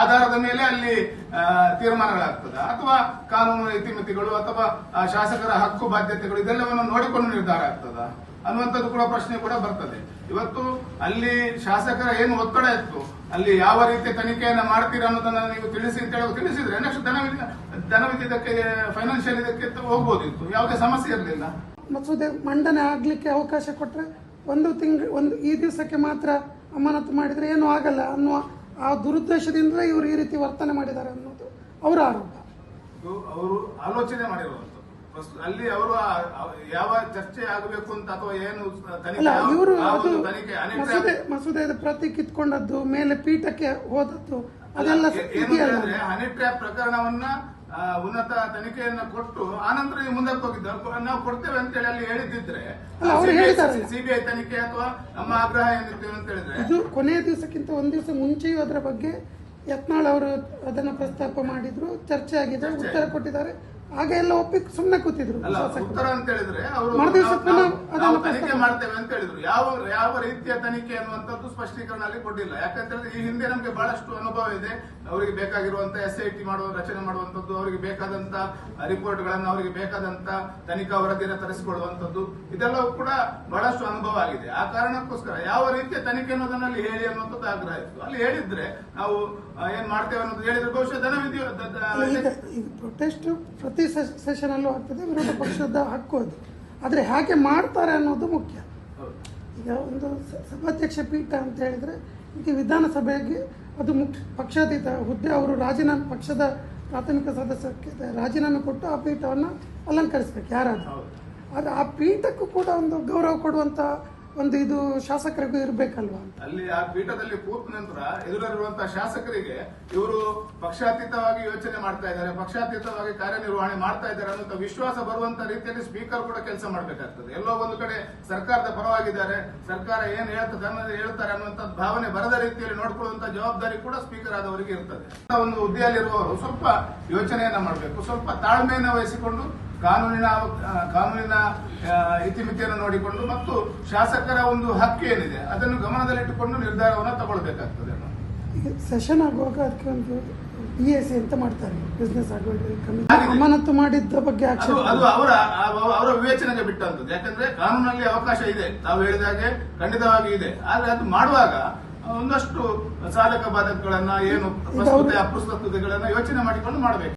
ಆಧಾರದ ಮೇಲೆ ಅಲ್ಲಿ ತೀರ್ಮಾನಗಳಾಗ್ತದ. ಅಥವಾ ಕಾನೂನು ಇತಿಮಿತಿಗಳು ಅಥವಾ ಶಾಸಕರ ಹಕ್ಕು ಬಾಧ್ಯತೆಗಳು ಇದೆಲ್ಲವನ್ನು ನೋಡಿಕೊಂಡು ನಿರ್ಧಾರ ಆಗ್ತದ. ಅನ್ನುವಂಥದ್ದು ಕೂಡ ಪ್ರಶ್ನೆ ಕೂಡ ಬರ್ತದೆ. ಇವತ್ತು ಅಲ್ಲಿ ಶಾಸಕರ ಏನು ಒತ್ತಡ ಇತ್ತು, ಅಲ್ಲಿ ಯಾವ ರೀತಿ ತನಿಖೆಯನ್ನು ಮಾಡ್ತೀರಾ ಅನ್ನೋದನ್ನ ನೀವು ತಿಳಿಸಿ ಅಂತ ಹೇಳಿ ತಿಳಿಸಿದ್ರೆ ನೆಕ್ಸ್ಟ್ ಧನ ಧನವಿದ್ಯಕ್ಕೆ ಫೈನಾನ್ಷಿಯಲ್ ಇದಕ್ಕೆ ಹೋಗ್ಬೋದಿತ್ತು. ಯಾವುದೇ ಸಮಸ್ಯೆ ಇರಲಿಲ್ಲ. ಮಸೂದೆ ಮಂಡನೆ ಆಗ್ಲಿಕ್ಕೆ ಅವಕಾಶ ಕೊಟ್ರೆ ಒಂದು ತಿಂಗಳು, ಒಂದು, ಈ ದಿವಸಕ್ಕೆ ಮಾತ್ರ ಅಮಾನತು ಮಾಡಿದ್ರೆ ಏನು ಆಗಲ್ಲ ಅನ್ನುವ ಆ ದುರುದ್ದೇಶದಿಂದಲೇ ಇವರು ಈ ರೀತಿ ವರ್ತನೆ ಮಾಡಿದ್ದಾರೆ ಅನ್ನೋದು ಅವರ ಆರೋಪ. ಅವರು ಆಲೋಚನೆ ಪ್ರಸ್ತುತ ಅಲ್ಲಿ ಅವರು ಯಾವ ಚರ್ಚೆ ಆಗಬೇಕು ಅಂತ ಅಥವಾ ಏನು ಇವರು ಅದು ಅನಿಟ್ರಾಪ್- ಮಸೂದೆ ಪ್ರತಿ ಕಿತ್ಕೊಂಡದ್ದು ಮೇಲೆ ಪೀಠಕ್ಕೆ ಹೋದದ್ದು ಅದೆಲ್ಲ ಹನಿ ಟ್ರ್ಯಾಪ್ ಪ್ರಕರಣವನ್ನ ಉನ್ನತ ತನಿಖೆಯನ್ನ ಕೊಟ್ಟು ಆನಂತರ ಮುಂದಕ್ಕೆ ಹೋಗಿದ್ದು ನಾವು ಕೊಡ್ತೇವೆ ಅಂತ ಹೇಳಿ ಅಲ್ಲಿ ಹೇಳಿದ್ದಾರೆ. ಸಿಬಿಐ ತನಿಖೆ ಅಥವಾ ನಮ್ಮ ಆಗ್ರಹ ಏನಿರ್ತೇವೆ ಅಂತ ಹೇಳಿದ್ರೆ ಇದು ಕೊನೆಯ ದಿವಸಕ್ಕಿಂತ ಒಂದ್ ದಿವಸ ಮುಂಚೆಯೂ ಅದರ ಬಗ್ಗೆ ಯತ್ನಾಳ್ ಅವರು ಅದನ್ನ ಪ್ರಸ್ತಾಪ ಮಾಡಿದ್ರು ಚರ್ಚೆ ಆಗಿದೆ ಉತ್ತರ ಕೊಟ್ಟಿದ್ದಾರೆ ಆಗ ಎಲ್ಲ ಒಪ್ಪಿ ಸುಮ್ಮನೆ ಕೂತಿದ್ರು. ಉತ್ತರ ಅಂತ ಹೇಳಿದ್ರೆ ಅವರು ನಾವು- ತನಿಖೆ ಮಾಡ್ತೇವೆ ಅಂತ ಹೇಳಿದ್ರು. ಯಾವ ಯಾವ ರೀತಿಯ ತನಿಖೆ ಅನ್ನುವಂಥದ್ದು ಸ್ಪಷ್ಟೀಕರಣ ಅಲ್ಲಿ ಕೊಟ್ಟಿಲ್ಲ. ಯಾಕಂತ ಹೇಳಿದ್ರೆ ಈ ಹಿಂದೆ ನಮಗೆ ಬಹಳಷ್ಟು ಅನುಭವ ಇದೆ. ಅವರಿಗೆ ಬೇಕಾಗಿರುವಂತ ಎಸ್ ಐ ಟಿ ಮಾಡುವ ರಚನೆ ಮಾಡುವಂತದ್ದು ಅವರಿಗೆ ಬೇಕಾದಂತ ರಿಪೋರ್ಟ್ಗಳನ್ನು ಅವರಿಗೆ ಬೇಕಾದಂತ ತನಿಖಾ ವರದಿಯನ್ನು ತರಿಸಿಕೊಳ್ಳುವಂತದ್ದು ಇದೆಲ್ಲವೂ ಕೂಡ ಬಹಳಷ್ಟು ಅನುಭವ ಆಗಿದೆ. ಆ ಕಾರಣಕ್ಕೋಸ್ಕರ ಯಾವ ರೀತಿಯ ತನಿಖೆ ಅನ್ನೋದನ್ನ ಅಲ್ಲಿ ಹೇಳಿ ಅನ್ನುವಂಥದ್ದು ಆಗ್ರಹ ಇತ್ತು. ಅಲ್ಲಿ ಹೇಳಿದ್ರೆ ನಾವು ಏನ್ ಮಾಡ್ತೇವೆ ಅನ್ನೋದು ಹೇಳಿದ್ರೆ ಬಹುಶಃ ಧನವಿಧಿ ಪ್ರೊಟೆಸ್ಟ್ ಪ್ರತಿ ಸೆಷನ್ ಅಲ್ಲೂ ಆಗ್ತದೆ ವಿರೋಧ ಪಕ್ಷದ ಹಕ್ಕು ಅದು. ಆದ್ರೆ ಹೇಗೆ ಮಾಡ್ತಾರೆ ಅನ್ನೋದು ಮುಖ್ಯ. ಈಗ ಒಂದು ಸಭಾಧ್ಯಕ್ಷ ಪೀಠ ಅಂತ ಹೇಳಿದರೆ ಈಗ ವಿಧಾನಸಭೆಗೆ ಅದು ಮುಖ್ಯ ಪಕ್ಷಾತೀತ ಹುದ್ದೆ ಅವರು ರಾಜೀನಾಮೆ ಪಕ್ಷದ ಪ್ರಾಥಮಿಕ ಸದಸ್ಯಕ್ಕೆ ರಾಜೀನಾಮೆ ಕೊಟ್ಟು ಆ ಪೀಠವನ್ನು ಅಲಂಕರಿಸ್ಬೇಕು ಯಾರಾದರೂ. ಆದರೆ ಆದ್ರೆ ಆ ಪೀಠಕ್ಕೂ ಕೂಡ ಒಂದು ಗೌರವ ಕೊಡುವಂತ ಒಂದು ಇದು ಶಾಸಕರಿಗೂ ಇರಬೇಕಲ್ವಾ? ಅಲ್ಲಿ ಆ ಪೀಠದಲ್ಲಿ ಕೂತ ನಂತರ ಎದುರಿರುವಂತಹ ಶಾಸಕರಿಗೆ ಇವರು ಪಕ್ಷಾತೀತವಾಗಿ ಯೋಚನೆ ಮಾಡ್ತಾ ಇದ್ದಾರೆ, ಪಕ್ಷಾತೀತವಾಗಿ ಕಾರ್ಯನಿರ್ವಹಣೆ ಮಾಡ್ತಾ ಇದ್ದಾರೆ ಅನ್ನೋ ವಿಶ್ವಾಸ ಬರುವಂತ ರೀತಿಯಲ್ಲಿ ಸ್ಪೀಕರ್ ಕೂಡ ಕೆಲಸ ಮಾಡಬೇಕಾಗ್ತದೆ. ಎಲ್ಲೋ ಒಂದು ಕಡೆ ಸರ್ಕಾರದ ಪರವಾಗಿದ್ದಾರೆ, ಸರ್ಕಾರ ಏನ್ ಹೇಳ್ತದೆ ಅನ್ನೋದು ಹೇಳ್ತಾರೆ ಅನ್ನುವಂತ ಭಾವನೆ ಬರದ ರೀತಿಯಲ್ಲಿ ನೋಡ್ಕೊಳ್ಳುವಂತ ಜವಾಬ್ದಾರಿ ಕೂಡ ಸ್ಪೀಕರ್ ಆದವರಿಗೆ ಇರ್ತದೆ. ಒಂದು ಹುದ್ದೆಯಲ್ಲಿರುವವರು ಸ್ವಲ್ಪ ಯೋಚನೆಯನ್ನ ಮಾಡಬೇಕು, ಸ್ವಲ್ಪ ತಾಳ್ಮೆಯನ್ನ ವಹಿಸಿಕೊಂಡು ಕಾನೂನಿನ ಕಾನೂನಿನ ಇತಿಮಿತಿಯನ್ನು ನೋಡಿಕೊಂಡು ಮತ್ತು ಶಾಸಕರ ಒಂದು ಹಕ್ಕು ಏನಿದೆ ಅದನ್ನು ಗಮನದಲ್ಲಿಟ್ಟುಕೊಂಡು ನಿರ್ಧಾರವನ್ನು ತಗೊಳ್ಬೇಕಾಗ್ತದೆ. ಸೆಷನ್ ಆಗುವಾಗ ಅದಕ್ಕೆ ಒಂದು ಬಿ ಎಸ್ ಸಿ ಅಂತ ಮಾಡ್ತಾರೆ ಬಿಸ್ನೆಸ್ ಆಗುವಾಗ ಅಮಾನತು ಮಾಡಿದ್ದ ಬಗ್ಗೆ ಅದು ಅವರ ಅವರ ವಿವೇಚನೆಗೆ ಬಿಟ್ಟಂತದ್ದು. ಯಾಕಂದ್ರೆ ಕಾನೂನಲ್ಲಿ ಅವಕಾಶ ಇದೆ. ತಾವು ಹೇಳಿದ ಹಾಗೆ ಖಂಡಿತವಾಗಿ ಇದೆ. ಆದ್ರೆ ಅದು ಮಾಡುವಾಗ ಒಂದಷ್ಟು ಸಾಧಕ ಬಾಧಕಗಳನ್ನ ಏನು ಪ್ರಸ್ತುತ ಅಪ್ರಸ್ತುತತೆಗಳನ್ನ ಯೋಚನೆ ಮಾಡಿಕೊಂಡು ಮಾಡಬೇಕು.